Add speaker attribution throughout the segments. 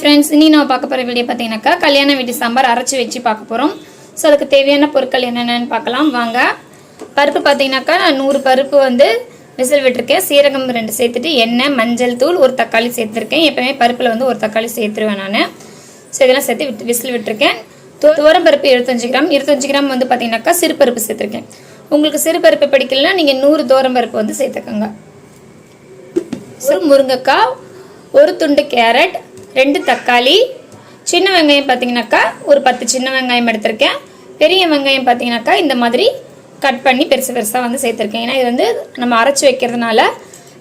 Speaker 1: Friends இனி நம்ம பார்க்க போகிற வீடியோ பார்த்தீங்கன்னாக்கா கல்யாண வீட்டு சாம்பார் அரைச்சி வச்சு பார்க்க போகிறோம் ஸோ அதுக்கு தேவையான பொருட்கள் என்னென்னு பார்க்கலாம். வாங்க. பருப்பு பார்த்தீங்கன்னாக்கா நான் நூறு பருப்பு வந்து விசில் விட்டுருக்கேன். சீரகம் ரெண்டு சேர்த்துட்டு எண்ணெய் மஞ்சள் தூள் ஒரு தக்காளி சேர்த்துருக்கேன். எப்பவுமே பருப்பில் வந்து ஒரு தக்காளி சேர்த்துருவேன் நான். ஸோ இதெல்லாம் சேர்த்து விட்டு விசில் விட்டுருக்கேன். துவரம் பருப்பு இருபத்தஞ்சி கிராம். இருபத்தஞ்சு கிராம் வந்து பார்த்தீங்கன்னாக்கா சிறுபருப்பு சேர்த்துருக்கேன். உங்களுக்கு சிறு பருப்பு பிடிக்கலனா நீங்கள் நூறு துவரம் பருப்பு வந்து சேர்த்துக்கோங்க. ஒரு முருங்கைக்காய் ஒரு துண்டு கேரட் ரெண்டு தக்காளி. சின்ன வெங்காயம் பார்த்தீங்கன்னாக்கா ஒரு பத்து சின்ன வெங்காயம் எடுத்திருக்கேன். பெரிய வெங்காயம் பார்த்தீங்கன்னாக்கா இந்த மாதிரி கட் பண்ணி பெருசு பெருசாக வந்து சேர்த்துருக்கேன். ஏன்னா இது வந்து நம்ம அரைச்சி வைக்கிறதுனால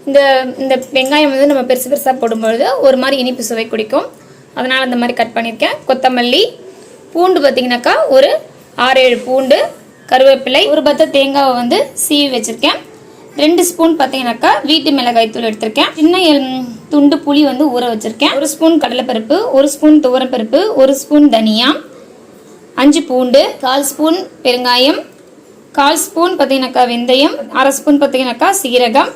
Speaker 1: இந்த இந்த வெங்காயம் வந்து நம்ம பெருசு பெருசாக போடும்பொழுது ஒரு மாதிரி இனிப்பு சுவை குடிக்கும். அதனால் இந்த மாதிரி கட் பண்ணியிருக்கேன். கொத்தமல்லி பூண்டு பார்த்தீங்கன்னாக்கா ஒரு ஆறு ஏழு பூண்டு கருவேப்பிலை ஒரு பத்த தேங்காவை வந்து சீவி வச்சுருக்கேன். ரெண்டு ஸ்பூன் பார்த்தீங்கன்னாக்கா வீட்டு மிளகாய் தூள் எடுத்திருக்கேன். சின்ன துண்டு புளி வந்து ஊற வச்சுருக்கேன். ஒரு ஸ்பூன் கடலைப்பருப்பு ஒரு ஸ்பூன் துவரப்பருப்பு ஒரு ஸ்பூன் தனியா அஞ்சு பூண்டு கால் ஸ்பூன் பெருங்காயம் கால் ஸ்பூன் பார்த்தீங்கன்னாக்கா வெந்தயம் அரை ஸ்பூன் பார்த்தீங்கன்னாக்கா சீரகம்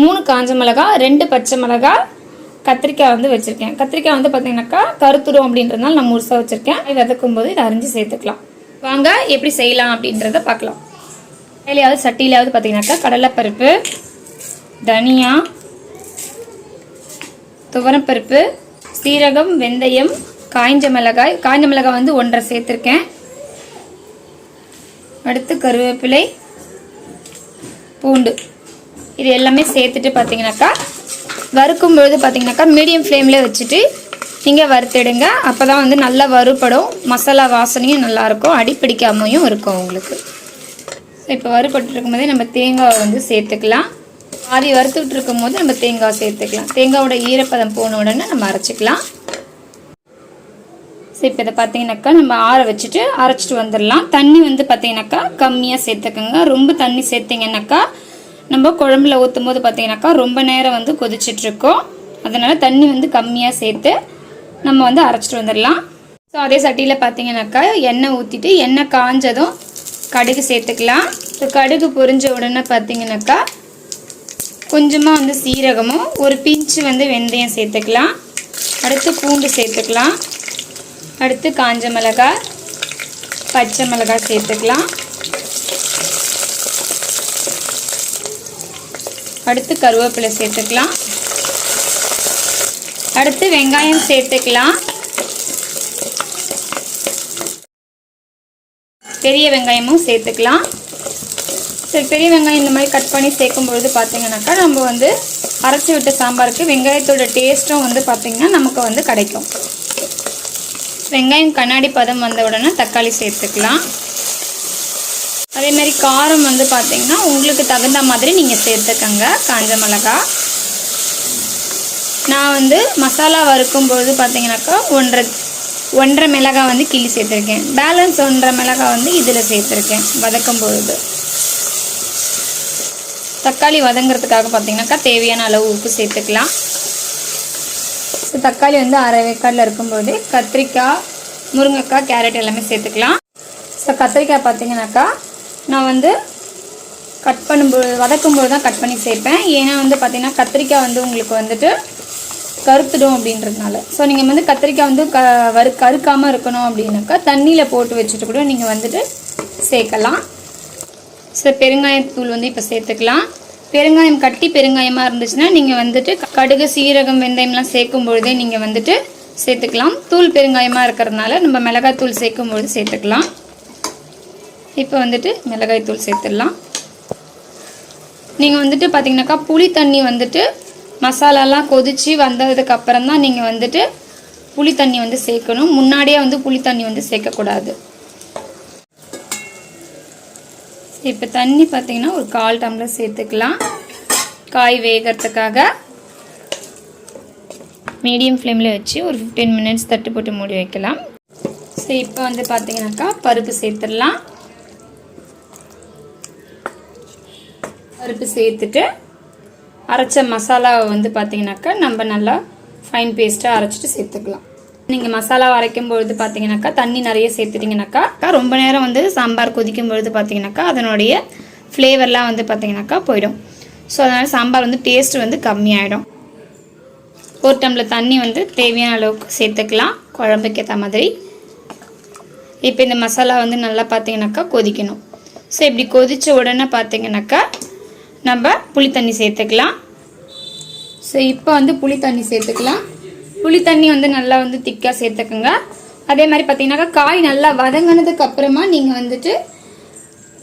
Speaker 1: மூணு காஞ்ச மிளகா ரெண்டு பச்சை மிளகா கத்திரிக்காய் வந்து வச்சுருக்கேன். கத்திரிக்காய் வந்து பார்த்தீங்கன்னாக்கா கருத்துரும் அப்படின்றதுனால நான் முழுசாக வச்சுருக்கேன். இது வதக்கும் போது இதை அரிஞ்சு சேர்த்துக்கலாம். வாங்க எப்படி செய்யலாம் அப்படின்றத பார்க்கலாம். வேலையாவது சட்டியிலாவது பார்த்தீங்கன்னாக்கா கடலைப்பருப்பு தனியா துவரப்பருப்பு சீரகம் வெந்தயம் காய்ஞ்ச மிளகாய். காய்ஞ்ச மிளகாய் வந்து ஒன்றரை சேர்த்துருக்கேன். அடுத்து கருவேப்பிலை பூண்டு. இது எல்லாமே சேர்த்துட்டு பார்த்தீங்கன்னாக்கா வறுக்கும் பொழுது பார்த்தீங்கன்னாக்கா மீடியம் ஃப்ளேமில் வச்சுட்டு நீங்கள் வறுத்துடுங்க. அப்போ தான் வந்து நல்லா வறுபடும். மசாலா வாசனையும் நல்லாயிருக்கும். அடிப்பிடிக்காமையும் இருக்கும் உங்களுக்கு. இப்போ வறுபட்டுருக்கும் போதே நம்ம தேங்காவை வந்து சேர்த்துக்கலாம். ஆதி வறுத்துக்கிட்டு இருக்கும்போது நம்ம தேங்காய் சேர்த்துக்கலாம். தேங்காவோட ஈரப்பதம் போன உடனே நம்ம அரைச்சிக்கலாம். ஸோ இப்போ இதை பார்த்தீங்கன்னாக்கா நம்ம ஆற வச்சுட்டு அரைச்சிட்டு வந்துடலாம். தண்ணி வந்து பார்த்தீங்கன்னாக்கா கம்மியாக சேர்த்துக்கோங்க. ரொம்ப தண்ணி சேர்த்திங்கன்னாக்கா நம்ம குழம்புல ஊற்றும் போது பார்த்தீங்கன்னாக்கா ரொம்ப நேரம் வந்து கொதிச்சிட்ருக்கோம் அதனால் தண்ணி வந்து கம்மியாக சேர்த்து நம்ம வந்து அரைச்சிட்டு வந்துடலாம். ஸோ அதே சட்டியில் பார்த்தீங்கன்னாக்கா எண்ணெய் ஊற்றிட்டு எண்ணெய் காஞ்சதும் கடுகு சேர்த்துக்கலாம். ஸோ கடுகு பொரிஞ்ச உடனே பார்த்தீங்கன்னாக்கா கொஞ்சமாக வந்து சீரகமும் ஒரு பிஞ்சு வந்து வெந்தயம் சேர்த்துக்கலாம். அடுத்து பூண்டு சேர்த்துக்கலாம். அடுத்து காஞ்ச மிளகாய் பச்சை மிளகாய் சேர்த்துக்கலாம். அடுத்து கருவேப்பிலை சேர்த்துக்கலாம். அடுத்து வெங்காயம் சேர்த்துக்கலாம். பெரிய வெங்காயமும் சேர்த்துக்கலாம். சரி பெரிய வெங்காயம் இந்த மாதிரி கட் பண்ணி சேர்க்கும் பொழுது பார்த்தீங்கன்னாக்கா நம்ம வந்து அரைச்சி விட்ட சாம்பாருக்கு வெங்காயத்தோட டேஸ்ட்டும் வந்து பார்த்திங்கன்னா நமக்கு வந்து கிடைக்கும். வெங்காயம் கண்ணாடி பதம் வந்த உடனே தக்காளி சேர்த்துக்கலாம். அதே மாதிரி காரம் வந்து பார்த்திங்கன்னா உங்களுக்கு தகுந்த மாதிரி நீங்கள் சேர்த்துக்கங்க. காஞ்ச மிளகா. நான் வந்து மசாலா வறுக்கும்பொழுது பார்த்தீங்கன்னாக்கா ஒன்றரை ஒன்றரை மிளகாய் வந்து கிள்ளி சேர்த்துருக்கேன். பேலன்ஸ் ஒன்றரை மிளகாய் வந்து இதில் சேர்த்துருக்கேன் வதக்கும் பொழுது. தக்காளி வதங்கிறதுக்காக பார்த்தீங்கன்னாக்கா தேவையான அளவு உப்பு சேர்த்துக்கலாம். ஸோ தக்காளி வந்து அரை வேக்காடில் இருக்கும்போது கத்திரிக்காய் முருங்கைக்காய் கேரட் எல்லாமே சேர்த்துக்கலாம். ஸோ கத்திரிக்காய் பார்த்தீங்கன்னாக்கா நான் வந்து கட் பண்ணும்போது வதக்கும்போது தான் கட் பண்ணி சேர்ப்பேன். ஏன்னா வந்து பார்த்தீங்கன்னா கத்திரிக்காய் வந்து உங்களுக்கு வந்துட்டு கருத்துடும் அப்படின்றதுனால. ஸோ நீங்கள் வந்து கத்திரிக்காய் வந்து க வறு கருக்காமல் இருக்கணும் அப்படின்னாக்கா தண்ணியில் போட்டு வச்சுட்டு கூட நீங்கள் வந்துட்டு சேர்க்கலாம். ஸோ பெருங்காயத்தூள் வந்து இப்போ சேர்த்துக்கலாம். பெருங்காயம் கட்டி பெருங்காயமாக இருந்துச்சுன்னா நீங்கள் வந்துட்டு கடுகு சீரகம் வெந்தயம்லாம் சேர்க்கும் பொழுதே நீங்கள் வந்துட்டு சேர்த்துக்கலாம். தூள் பெருங்காயமாக இருக்கிறதுனால நம்ம மிளகாய்த்தூள் சேர்க்கும் பொழுது சேர்த்துக்கலாம். இப்போ வந்துட்டு மிளகாய்த்தூள் சேர்த்துடலாம். நீங்கள் வந்துட்டு பார்த்தீங்கன்னாக்கா புளி தண்ணி வந்துட்டு மசாலாலாம் கொதித்து வந்ததுக்கப்புறம் தான் நீங்கள் வந்துட்டு புளி தண்ணி வந்து சேர்க்கணும். முன்னாடியே வந்து புளி தண்ணி வந்து சேர்க்கக்கூடாது. இப்போ தண்ணி பார்த்தீங்கன்னா ஒரு கால் டம்ளர் சேர்த்துக்கலாம். காய் வேகிறதுக்காக மீடியம் ஃப்ளேமில் வச்சு ஒரு ஃபிஃப்டீன் மினிட்ஸ் தட்டு போட்டு மூடி வைக்கலாம். ஸோ இப்போ வந்து பார்த்தீங்கன்னாக்கா பருப்பு சேர்த்துடலாம். பருப்பு சேர்த்துட்டு அரைச்ச மசாலாவை வந்து பார்த்தீங்கன்னாக்கா நம்ம நல்லா ஃபைன் பேஸ்ட்டாக அரைச்சிட்டு சேர்த்துக்கலாம். நீங்கள் மசாலா அரைக்கும் பொழுது பார்த்தீங்கன்னாக்கா தண்ணி நிறைய சேர்த்துட்டிங்கனாக்கா ரொம்ப நேரம் வந்து சாம்பார் கொதிக்கும் பொழுது பார்த்தீங்கன்னாக்கா அதனுடைய ஃப்ளேவர்லாம் வந்து பார்த்தீங்கன்னாக்கா போயிடும். ஸோ அதனால் சாம்பார் வந்து டேஸ்ட் வந்து கம்மியாயிடும். ஒரு டம்ளர் தண்ணி வந்து தேவையான அளவுக்கு சேர்த்துக்கலாம். குழம்புக்கு ஏற்ற மாதிரி. இப்போ இந்த மசாலா வந்து நல்லா பார்த்தீங்கன்னாக்கா கொதிக்கணும். ஸோ இப்படி கொதித்த உடனே பார்த்தீங்கன்னாக்கா நம்ம புளி தண்ணி சேர்த்துக்கலாம். ஸோ இப்போ வந்து புளி தண்ணி சேர்த்துக்கலாம். புளி தண்ணி வந்து நல்லா வந்து திக்காக சேர்த்துக்குங்க. அதே மாதிரி பார்த்தீங்கன்னாக்கா காய் நல்லா வதங்கினதுக்கு அப்புறமா நீங்கள் வந்துட்டு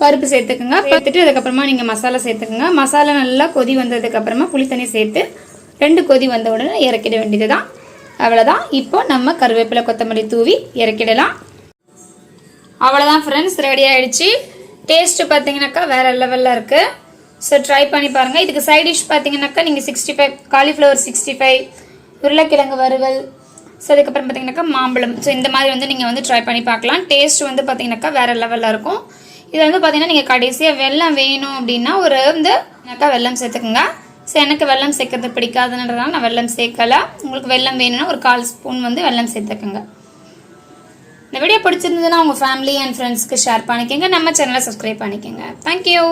Speaker 1: பருப்பு சேர்த்துக்குங்க. பார்த்துட்டு அதுக்கப்புறமா நீங்கள் மசாலா சேர்த்துக்குங்க. மசாலா நல்லா கொதி வந்ததுக்கப்புறமா புளி தண்ணி சேர்த்து ரெண்டு கொதி வந்த உடனே இறக்கிட வேண்டியது தான் அவ்வளோதான் இப்போ நம்ம கருவேப்பிலை கொத்தமல்லி தூவி இறக்கிடலாம். அவ்வளோதான் ஃப்ரெண்ட்ஸ் ரெடி ஆகிடுச்சு டேஸ்ட்டு பார்த்தீங்கன்னாக்கா வேறு லெவலில் இருக்குது ஸோ ட்ரை பண்ணி பாருங்கள் இதுக்கு சைட் டிஷ் பார்த்தீங்கன்னாக்கா நீங்கள் sixty five cauliflower sixty five உருளைக்கிழங்கு வறுவல். ஸோ அதுக்கப்புறம் பார்த்தீங்கன்னாக்கா மாம்பழம். ஸோ இந்த மாதிரி வந்து நீங்கள் வந்து ட்ரை பண்ணி பார்க்கலாம். டேஸ்ட் வந்து பார்த்தீங்கன்னாக்கா வேற லெவலில் இருக்கும். இது வந்து பார்த்தீங்கன்னா நீங்கள் கடைசியாக வெள்ளம் வேணும் அப்படின்னா ஒரு வந்து எனக்கா வெள்ளம் சேர்த்துக்குங்க. ஸோ எனக்கு வெல்லம் சேர்க்கறது பிடிக்காதுன்றதுனால நான் வெல்லம் சேர்க்கலை. உங்களுக்கு வெல்லம் வேணும்னா ஒரு கால் ஸ்பூன் வந்து வெள்ளம் சேர்த்துக்குங்க. இந்த வீடியோ பிடிச்சிருந்ததுன்னா உங்கள் ஃபேமிலி அண்ட் ஃப்ரெண்ட்ஸ்க்கு ஷேர் பண்ணிக்கோங்க. நம்ம சேனலை சப்ஸ்கிரைப் பண்ணிக்கோங்க. தேங்க்யூ